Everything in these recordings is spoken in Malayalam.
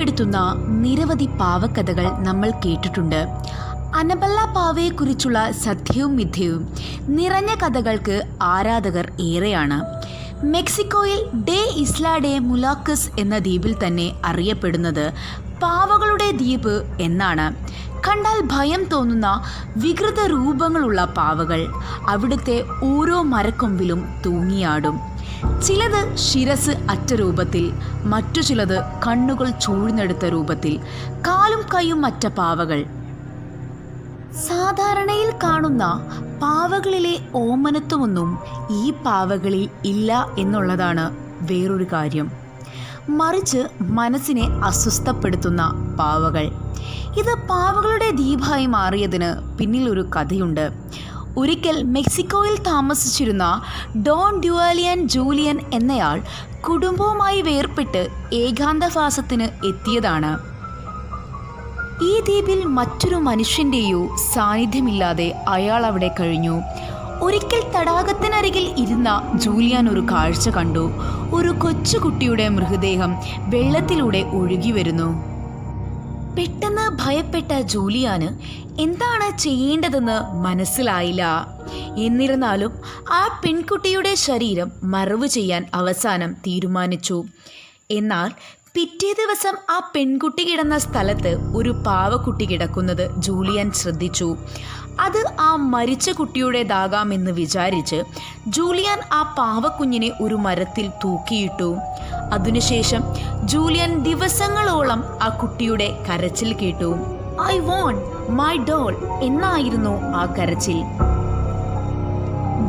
ഭയപ്പെടുത്തുന്ന നിരവധി പാവക്കഥകൾ നമ്മൾ കേട്ടിട്ടുണ്ട്. അനബല്ല പാവയെക്കുറിച്ചുള്ള സത്യവും മിഥ്യവും നിറഞ്ഞ കഥകൾക്ക് ആരാധകർ ഏറെയാണ്. മെക്സിക്കോയിൽ ഡേ ഇസ്ല ഡേ മുലാക്കസ് എന്ന ദ്വീപിൽ തന്നെ അറിയപ്പെടുന്നത് പാവകളുടെ ദ്വീപ് എന്നാണ്. കണ്ടാൽ ഭയം തോന്നുന്ന വികൃത രൂപങ്ങളുള്ള പാവകൾ അവിടുത്തെ ഓരോ മരക്കൊമ്പിലും തൂങ്ങിയാടും. ചിലത് ശിരസ് അറ്റ രൂപത്തിൽ മറ്റു ചിലത് കണ്ണുകൾ ചൂഴ്ന്നെടുത്ത രൂപത്തിൽ കാലും കൈയും അറ്റ പാവകൾ. സാധാരണയിൽ കാണുന്ന പാവകളിലെ ഓമനത്വമൊന്നും ഈ പാവകളിൽ ഇല്ല എന്നുള്ളതാണ് വേറൊരു കാര്യം. മറിച്ച് മനസ്സിനെ അസ്വസ്ഥപ്പെടുത്തുന്ന പാവകൾ. ഇത് പാവകളുടെ ദ്വീപായി മാറിയതിന് പിന്നിലൊരു കഥയുണ്ട്. ഒരിക്കൽ മെക്സിക്കോയിൽ താമസിച്ചിരുന്ന ഡോൺ ഡ്യുവാലിയൻ ജൂലിയൻ എന്നയാൾ കുടുംബവുമായി വേർപെട്ട് ഏകാന്തവാസത്തിന് എത്തിയതാണ്. ഈ ദ്വീപിൽ മറ്റൊരു മനുഷ്യന്റെയോ സാന്നിധ്യമില്ലാതെ അയാൾ അവിടെ കഴിഞ്ഞു. ഒരിക്കൽ തടാകത്തിനരികിൽ ഇരുന്ന ജൂലിയാൻ ഒരു കാഴ്ച കണ്ടു. ഒരു കൊച്ചുകുട്ടിയുടെ മൃതദേഹം വെള്ളത്തിലൂടെ ഒഴുകി വരുന്നു. പെട്ടെന്ന് ഭയപ്പെട്ട ജൂലിയാന് എന്താണ് ചെയ്യേണ്ടതെന്ന് മനസ്സിലായില്ല. എന്നിരുന്നാലും ആ പെൺകുട്ടിയുടെ ശരീരം മറവ് ചെയ്യാൻ അവസാനം തീരുമാനിച്ചു. എന്നാൽ പിറ്റേ ദിവസം ആ പെൺകുട്ടി കിടന്ന സ്ഥലത്ത് ഒരു പാവക്കുട്ടി കിടക്കുന്നത് ജൂലിയൻ ശ്രദ്ധിച്ചു. അത് ആ മരിച്ച കുട്ടിയുടേതാകാമെന്ന് വിചാരിച്ച് ജൂലിയൻ ആ പാവക്കുഞ്ഞിനെ ഒരു മരത്തിൽ തൂക്കിയിട്ടു. അതിനുശേഷം ജൂലിയൻ ദിവസങ്ങളോളം ആ കുട്ടിയുടെ കരച്ചിൽ കേട്ടു. ഐ വോണ്ട് മൈ ഡോൾ എന്നായിരുന്നു ആ കരച്ചിൽ.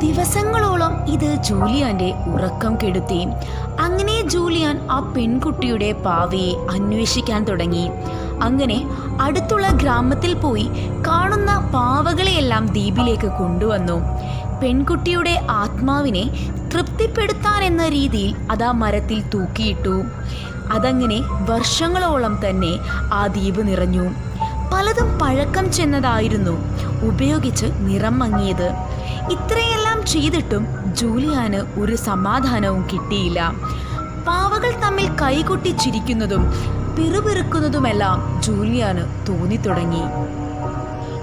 ദിവസങ്ങളോളം ഇത് ജൂലിയാന്റെ ഉറക്കം കെടുത്തി. അങ്ങനെ ജൂലിയാൻ ആ പെൺകുട്ടിയുടെ പാവയെ അന്വേഷിക്കാൻ തുടങ്ങി. അങ്ങനെ അടുത്തുള്ള ഗ്രാമത്തിൽ പോയി കാണുന്ന പാവകളെയെല്ലാം ദ്വീപിലേക്ക് കൊണ്ടുവന്നു. പെൺകുട്ടിയുടെ ആത്മാവിനെ തൃപ്തിപ്പെടുത്താൻ എന്ന രീതിയിൽ അത് ആ മരത്തിൽ തൂക്കിയിട്ടു. അതങ്ങനെ വർഷങ്ങളോളം തന്നെ ആ ദ്വീപ് നിറഞ്ഞു. പലതും പഴക്കം ചെന്നതായിരുന്നു. ഉപയോഗിച്ച് നിറം മങ്ങിയത്. ഇത്രയെല്ലാം ചെയ്തിട്ടും ജൂലിയാന് ഒരു സമാധാനവും കിട്ടിയില്ല. പാവകൾ തമ്മിൽ കൈകൊട്ടി ചിരിക്കുന്നതും പിറുപിറുക്കുന്നതുമെല്ലാം ജൂലിയാന് തോന്നിത്തുടങ്ങി.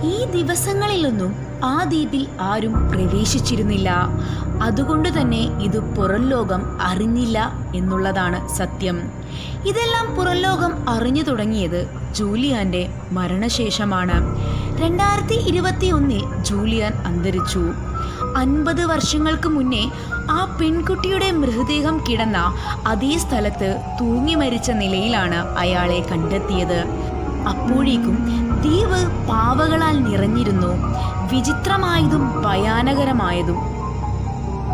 ഈ ദിവസങ്ങളിലൊന്നും ആ ദ്വീപിൽ ആരും പ്രവേശിച്ചിരുന്നില്ല. അതുകൊണ്ട് തന്നെ ഇത് പുറം ലോകം അറിഞ്ഞില്ല എന്നുള്ളതാണ് സത്യം. ഇതെല്ലാം പുറം ലോകം അറിഞ്ഞു തുടങ്ങിയത് ജൂലിയാന്റെ മരണശേഷമാണ്. രണ്ടായിരത്തി ഇരുപത്തി ഒന്നിൽ ജൂലിയാൻ അന്തരിച്ചു. അൻപത് വർഷങ്ങൾക്ക് മുന്നേ ആ പെൺകുട്ടിയുടെ മൃതദേഹം കിടന്ന അതേ സ്ഥലത്ത് തൂങ്ങി മരിച്ച നിലയിലാണ് അയാളെ കണ്ടെത്തിയത്. അപ്പോഴേക്കും ദ്വീപ് പാവകളാൽ നിറഞ്ഞിരുന്നു. വിചിത്രമായതും ഭയാനകരമായതും.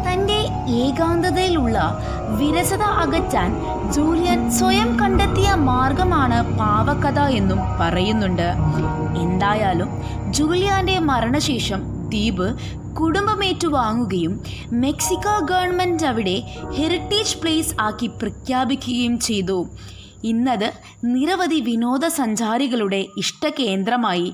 തന്റെ ഏകാന്തതയിലുള്ള വിരസത അകറ്റാൻ ജൂലിയൻ സ്വയം കണ്ടെത്തിയ മാർഗമാണ് പാവകഥ എന്നും പറയുന്നുണ്ട്. എന്തായാലും ജൂലിയാന്റെ മരണശേഷം ദ്വീപ് കുടുംബമേറ്റു വാങ്ങുകയും മെക്സിക്കോ ഗവൺമെന്റ് അവിടെ ഹെറിറ്റേജ് പ്ലേസ് ആക്കി പ്രഖ്യാപിക്കുകയും ചെയ്തു. ഇന്നത് നിരവധി വിനോദസഞ്ചാരികളുടെ ഇഷ്ടകേന്ദ്രമായി